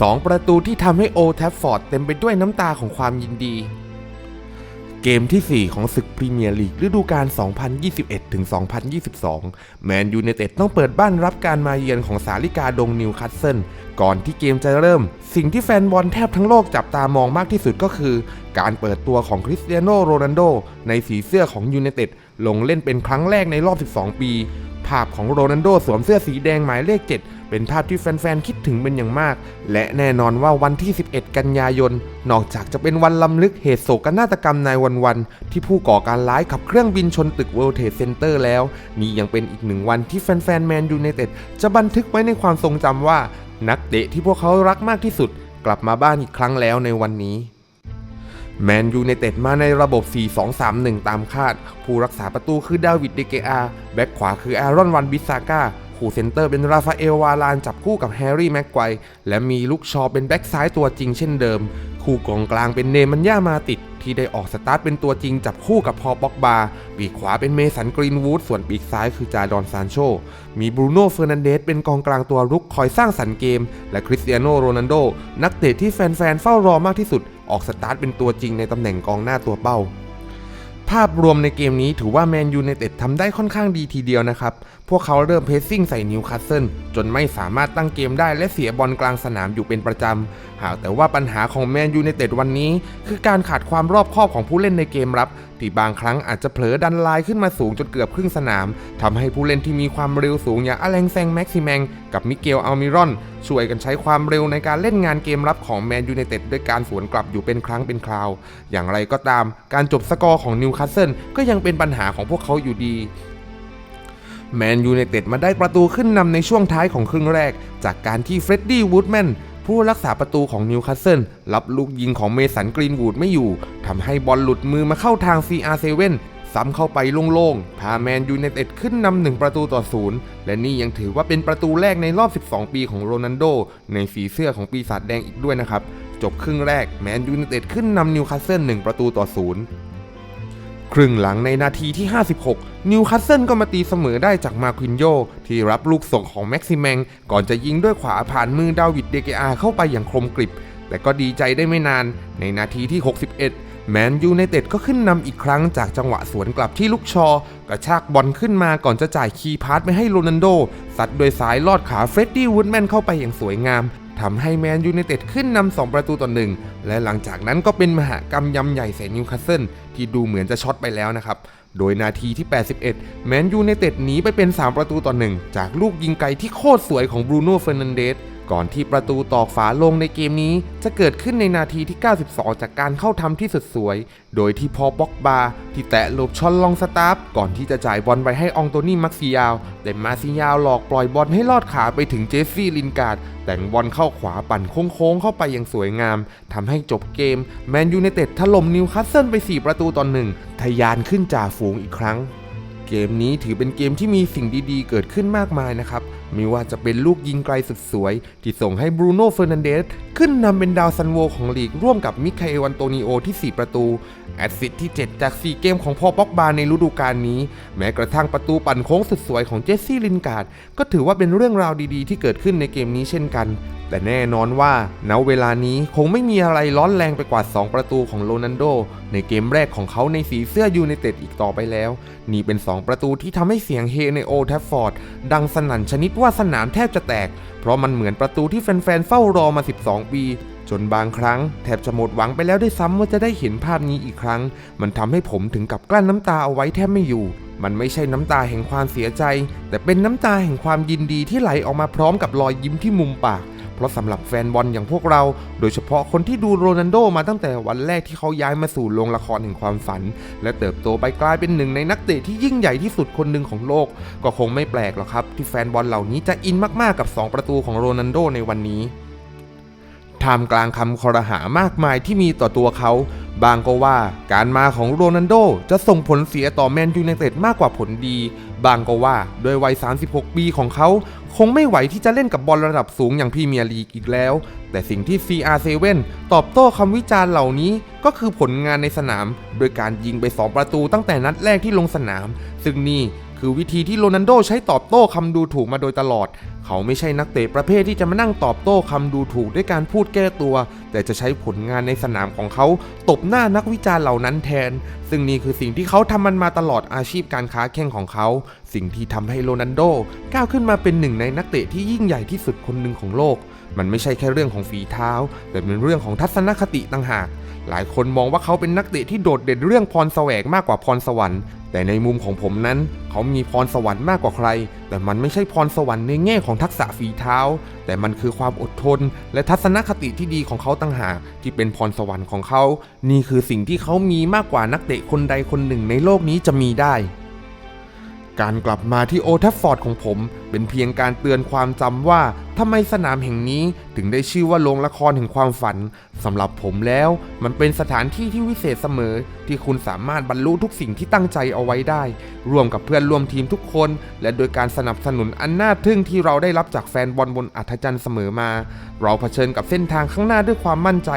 2ประตูที่ทำให้โอแทฟฟอร์ดเต็มไปด้วยน้ำตาของความยินดี เกมทีสี่4 ของศึกพรีเมียร์ลีกฤดูกาล 2021-2022 แมนยูไนเต็ดต้องเปิดบ้านรับการมาเยือนของสาลิกาดงนิวคาสเซิลก่อนที่เกมจะเริ่ม สิ่งที่แฟนบอลแทบทั้งโลกจับตามองมากที่สุดก็คือ การเปิดตัวของคริสเตียโนโรนัลโดในสีเสื้อของยูไนเต็ดลงเล่นเป็นครั้งแรกในรอบ 12 ปี ภาพของโรนัลโดสวมเสื้อสีแดงหมายเลข 7 เป็นภาพที่แฟนๆ คิดถึงเป็นอย่างมาก และแน่นอนว่าวันที่ 11 กันยายน นอกจากจะเป็นวันลำลึกเหตุโศกนาฏกรรมนายวันวันๆที่ผู้ก่อการร้ายขับเครื่องบินชนตึก World Trade Center แล้ว นี่ยังเป็นอีกหนึ่งวันที่แฟนๆ แมนยูไนเต็ดจะบันทึกไว้ในความทรงจำว่า นักเตะที่พวกเขารักมากที่สุด กลับมาบ้านอีกครั้งแล้วในวันนี้แมนยูไนเต็ดมาในระบบ 4-2-3-1 ตามคาด ผู้รักษาประตูคือดาวิดเดเกอา แบ็กขวาคือแอรอนวันบิซาก้า คู่เซนเตอร์เป็นราฟาเอลวาลานจับคู่กับแฮร์รี่แม็กไกวร์และมีลูกชอเป็นแบ็กซ้ายตัวจริงเช่นเดิม คู่กองกลางเป็นเนมันย่ามาติด ที่ได้ออกสตาร์ทเป็นตัวจริงจับคู่กับพอป็อกบา ปีกขวาเป็นเมสันกรีนวูดส่วนปีกซ้ายคือจาดอนซานโช มีบรูโน่เฟอร์นันเดสเป็นกองกลางตัวรุกคอยสร้างสรรค์เกม และคริสเตียโนโรนัลโดนักเตะที่แฟนๆเฝ้ารอมากที่สุด ออกสตาร์ทเป็นตัวจริงในตำแหน่งกองหน้าตัวเป้าภาพรวมในเกมนี้ถือว่าแมนยูไนเต็ดทำได้ค่อนข้างดีทีเดียวนะครับพวกเขาเริ่มเพสซิ่งใส่นิวคาสเซิลจนไม่สามารถตั้งเกมได้และเสียบอลกลางสนามอยู่เป็นประจำ หากแต่ว่าปัญหาของแมนยูไนเต็ดวันนี้ คือการขาดความรอบคอบของผู้เล่นในเกมรับ ที่บางครั้งอาจจะเผลอดันไลน์ขึ้นมาสูงจนเกือบครึ่งสนามทำให้ผู้เล่นที่มีความเร็วสูงอย่างอเลงแซงแม็กซิแมงกับมิเกลอัลมิรอน ช่วยกันใช้ความเร็วในการเล่นงานเกมรับของแมนยูไนเต็ดด้วยการสวนกลับอยู่เป็นครั้งเป็นคราว อย่างไรก็ตาม การจบสกอร์ของนิวคาสเซิลก็ยังเป็นปัญหาของพวกเขาอยู่ดี แมนยูไนเต็ดมาได้ประตูขึ้นนำในช่วงท้ายของครึ่งแรก จากการที่เฟรดดี้วูดแมนผู้รักษาประตูของนิวคาสเซิลรับลูกยิงของเมสันกรีนวูดไม่อยู่ทำให้บอลหลุดมือมาเข้าทาง CR7 ซ้ำเข้าไปโล่งๆ พาแมนยูไนเต็ดขึ้นนำหนึ่งประตูต่อศูนย์และนี่ยังถือว่าเป็นประตูแรกในรอบ 12 ปีของโรนัลโด ในสีเสื้อของปีศาจแดงอีกด้วยนะครับ จบครึ่งแรกแมนยูไนเต็ดขึ้นนำนิวคาสเซิลหนึ่งประตูต่อศูนย์ ครึ่งหลังในนาทีที่ 56 นิวคาสเซิลก็มาตีเสมอได้จากมาควินโยที่รับลูกส่งของแม็กซิแมง ก่อนจะยิงด้วยขวาผ่านมือดาวิดเดเกอาเข้าไปอย่างคมกริบ แต่ก็ดีใจได้ไม่นานในนาทีที่ 61 แมนยูไนเต็ดก็ขึ้นนำอีกครั้งจากจังหวะสวนกลับที่ลูกชอกระชากบอลขึ้นมาก่อนจะจ่ายคีย์พาสไปให้โรนัลโดซัดโดยสายลอดขาเฟรดดี้วูดแมนเข้าไปอย่างสวยงาม ทำให้แมนยูไนเต็ดขึ้นนำ2ประตูต่อหนึ่งและหลังจากนั้นก็เป็นมหากรรมยำใหญ่ใส่นิวคาสเซิลที่ดูเหมือนจะช็อตไปแล้วนะครับ โดยนาทีที่ 81 แมนยูไนเต็ดหนีไปเป็น 3 ประตูต่อหนึ่งจากลูกยิงไกลที่โคตรสวยของบรูโน่เฟอร์นันเดส ก่อนที่ประตูตอกฝาลงในเกมนี้จะเกิดขึ้นในนาทีที่ 92 จากการเข้าทำที่สุดสวย โดยที่พอบ็อกบาที่แตะหลบชอนลองสตาร์ฟก่อนที่จะจ่ายบอลไปให้อองโตนี่มักซิยาว แต่มาซิยาวหลอกปล่อยบอลให้ลอดขาไปถึงเจสซี่ลินการ์ดแต่งบอลเข้าขวาปั่นโค้งๆเข้าไปอย่างสวยงามทำให้จบเกม แมนยูไนเต็ดถล่มนิวคาสเซิลไป 4 ประตูต่อหนึ่งทะยานขึ้นจ่าฝูงอีกครั้ง เกมนี้ถือเป็นเกมที่มีสิ่งดีๆ เกิดขึ้นมากมายนะครับ ไม่ว่าจะเป็นลูกยิงไกลสุดสวย ที่ส่งให้บรูโน่เฟอร์นันเดสขึ้นนำเป็นดาวซันโวของลีกร่วมกับมิคาเอลวันโตนิโอที่ 4 ประตู แอดซิสต์ที่ 7 จาก 4 เกมของพอป็อกบาในฤดูกาลนี้ แม้กระทั่งประตูปั่นโค้งสุดสวยของเจสซี่ลินการ์ดก็ถือว่าเป็นเรื่องราวดีๆ ที่เกิดขึ้นในเกมนี้เช่นกัน แต่แน่นอนว่าณเวลานี้คงไม่มีอะไรร้อนแรงไปกว่า 2 ประตูของโรนัลโด ในเกมแรกของเขาในสีเสื้อยูไนเต็ดอีกต่อไปแล้ว นี่เป็น 2 ประตูที่ทำให้เสียงเฮในโอแทฟฟอร์ด ดังสนั่นชนิดว่าสนามแทบจะแตก เพราะมันเหมือนประตูที่แฟนๆเฝ้ารอมา 12 ปีจนบางครั้งแทบจะหมดหวังไปแล้วด้วยซ้ำว่าจะได้เห็นภาพนี้อีกครั้ง มันทำให้ผมถึงกับกลั้นน้ำตาเอาไว้แทบไม่อยู่ มันไม่ใช่น้ำตาแห่งความเสียใจ แต่เป็นน้ำตาแห่งความยินดีที่ไหลออกมาพร้อมกับรอยยิ้มที่มุมปาก เพราะสำหรับแฟนบอลอย่างพวกเรา โดยเฉพาะคนที่ดูโรนัลโดมาตั้งแต่วันแรกที่เขาย้ายมาสู่โรงละครแห่งความฝัน และเติบโตไปกลายเป็นหนึ่งในนักเตะที่ยิ่งใหญ่ที่สุดคนหนึ่งของโลก ก็คงไม่แปลกหรอกครับที่แฟนบอลเหล่านี้จะอินมากๆกับ 2 ประตูของโรนัลโดในวันนี้ ท่ามกลางคำคอรหามากมายที่มีต่อตัวเขา บางก็ว่าการมาของโรนัลโดจะส่งผลเสียต่อแมนยูไนเต็ดมากกว่าผลดี บางก็ว่าด้วยวัย 36 ปีของเขา คงไม่ไหวที่จะเล่นกับบอลระดับสูงอย่างพรีเมียร์ลีกอีกแล้ว แต่สิ่งที่ CR7 ตอบโต้คำวิจารณ์เหล่านี้ก็คือผลงานในสนาม โดยการยิงไป 2 ประตูตั้งแต่นัดแรกที่ลงสนาม ซึ่งนี่ คือวิธีที่โรนัลโดใช้ตอบโต้คำดูถูกมาโดยตลอด เขาไม่ใช่นักเตะประเภทที่จะมานั่งตอบโต้คำดูถูกด้วยการพูดแก้ตัว แต่จะใช้ผลงานในสนามของเขาตบหน้านักวิจารณ์เหล่านั้นแทน ซึ่งนี่คือสิ่งที่เขาทำมันมาตลอดอาชีพการค้าแข่งของเขา สิ่งที่ทำให้โรนัลโดก้าวขึ้นมาเป็นหนึ่งในนักเตะที่ยิ่งใหญ่ที่สุดคนหนึ่งของโลก มันไม่ใช่แค่เรื่องของฝีเท้า แต่เป็นเรื่องของทัศนคติต่างหากหลายคนมองว่าเขาเป็นนักเตะที่โดดเด่นเรื่องพรแสวงมากกว่าพรสวรรค์ แต่ในมุมของผมนั้น เขามีพรสวรรค์มากกว่าใคร แต่มันไม่ใช่พรสวรรค์ในแง่ของทักษะฝีเท้า แต่มันคือความอดทน และทัศนคติที่ดีของเขาต่างหากที่เป็นพรสวรรค์ของเขา นี่คือสิ่งที่เขามีมากกว่านักเตะคนใดคนหนึ่งในโลกนี้จะมีได้ การกลับมาที่โอทัฟฟอร์ดของผม เป็นเพียงการเตือนความจำว่าทำไมสนามแห่งนี้ถึงได้ชื่อว่าโรงละครแห่งความฝันสำหรับผมแล้ว มันเป็นสถานที่ที่วิเศษเสมอ ที่คุณสามารถบรรลุทุกสิ่งที่ตั้งใจเอาไว้ได้ ร่วมกับเพื่อนร่วมทีมทุกคน และโดยการสนับสนุนอันน่าทึ่งที่เราได้รับจากแฟนบอลบนอัธจันทร์เสมอมา เราเผชิญกับเส้นทางข้างหน้าด้วยความมั่นใจ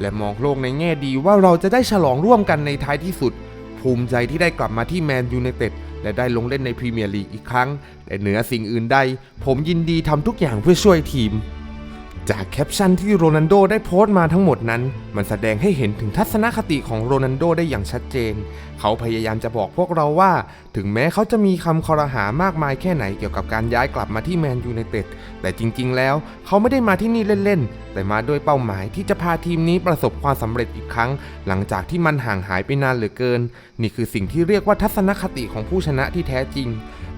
และมองโลกในแง่ดีว่าเราจะได้ฉลองร่วมกันในท้ายที่สุด ภูมิใจที่ได้กลับมาที่แมนยูไนเต็ด และได้ลงเล่นในพรีเมียร์ลีกอีกครั้ง แต่เหนือสิ่งอื่นใด ผมยินดีทำทุกอย่างเพื่อช่วยทีม จากแคปชั่นที่โรนัลโดได้โพสต์มาทั้งหมดนั้น มันแสดงให้เห็นถึงทัศนคติของโรนัลโดได้อย่างชัดเจน เขาพยายามจะบอกพวกเราว่า ถึงแม้เขาจะมีคำคอรหามากมายแค่ไหนเกี่ยวกับการย้ายกลับมาที่แมนยูไนเต็ดแต่จริงๆ แล้วเขาไม่ได้มาที่นี่เล่นๆ แต่มาด้วยเป้าหมายที่จะพาทีมนี้ประสบความสำเร็จอีกครั้ง หลังจากที่มันห่างหายไปนานเหลือเกิน นี่คือสิ่งที่เรียกว่าทัศนคติของผู้ชนะที่แท้จริง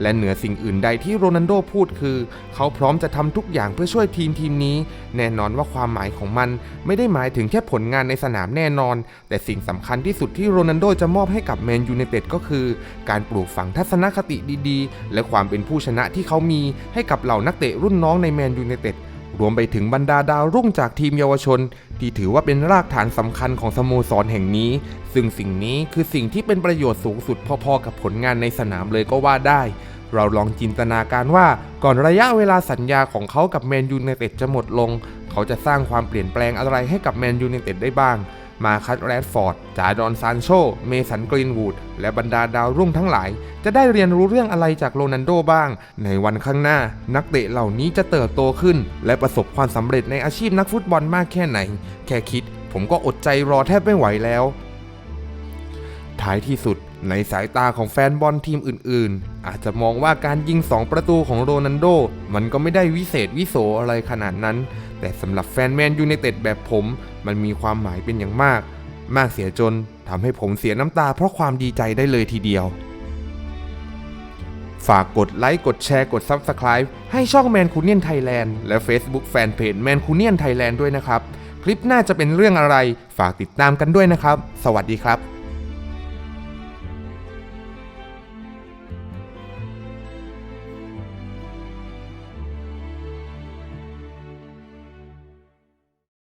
และเหนือสิ่งอื่นใดที่โรนัลโดพูดคือ เขาพร้อมจะทำทุกอย่างเพื่อช่วยทีมทีมนี้ แน่นอนว่าความหมายของมันไม่ได้หมายถึงแค่ผลงานในสนามแน่นอน แต่สิ่งสำคัญที่สุดที่โรนัลโดจะมอบให้กับแมนยูไนเต็ดก็คือ การปลูกฝังทัศนคติดีๆ และความเป็นผู้ชนะที่เขามีให้กับเหล่านักเตะรุ่นน้องในแมนยูไนเต็ดรวมไปถึงบรรดาดาวรุ่งจากทีมเยาวชน ที่ถือว่าเป็นรากฐานสำคัญของสโมสรแห่งนี้ ซึ่งสิ่งนี้คือสิ่งที่เป็นประโยชน์สูงสุดพอๆกับผลงานในสนามเลยก็ว่าได้ เราลองจินตนาการว่าก่อนระยะเวลาสัญญาของเขากับแมนยูไนเต็ดจะหมดลง เขาจะสร้างความเปลี่ยนแปลงอะไรให้กับแมนยูไนเต็ดได้บ้าง มาคัตแรดฟอร์ด จาดอนซานโช เมสันกรีนวูด และบรรดาดาวรุ่งทั้งหลาย จะได้เรียนรู้เรื่องอะไรจากโรนัลโดบ้าง ในวันข้างหน้า นักเตะเหล่านี้จะเติบโตขึ้น และประสบความสำเร็จในอาชีพนักฟุตบอลมากแค่ไหน แค่คิด ผมก็อดใจรอแทบไม่ไหวแล้ว ท้ายที่สุด ในสายตาของแฟนบอลทีมอื่นๆ อาจจะมองว่าการยิง 2 ประตูของโรนัลโด มันก็ไม่ได้วิเศษวิโสอะไรขนาดนั้น แต่สำหรับแฟนแมนยูไนเต็ดแบบผม มันมีความหมายเป็นอย่างมาก มากเสียจนทำให้ผมเสียน้ำตาเพราะความดีใจได้เลยทีเดียว ฝากกดไลค์ กดแชร์ กด Subscribe ให้ช่องแมนคูเนียนไทยแลนด์และ Facebook Fanpage แมนคูเนียนไทยแลนด์ด้วยนะครับ คลิปหน้าจะเป็นเรื่องอะไร ฝากติดตามกันด้วยนะครับ สวัสดีครับ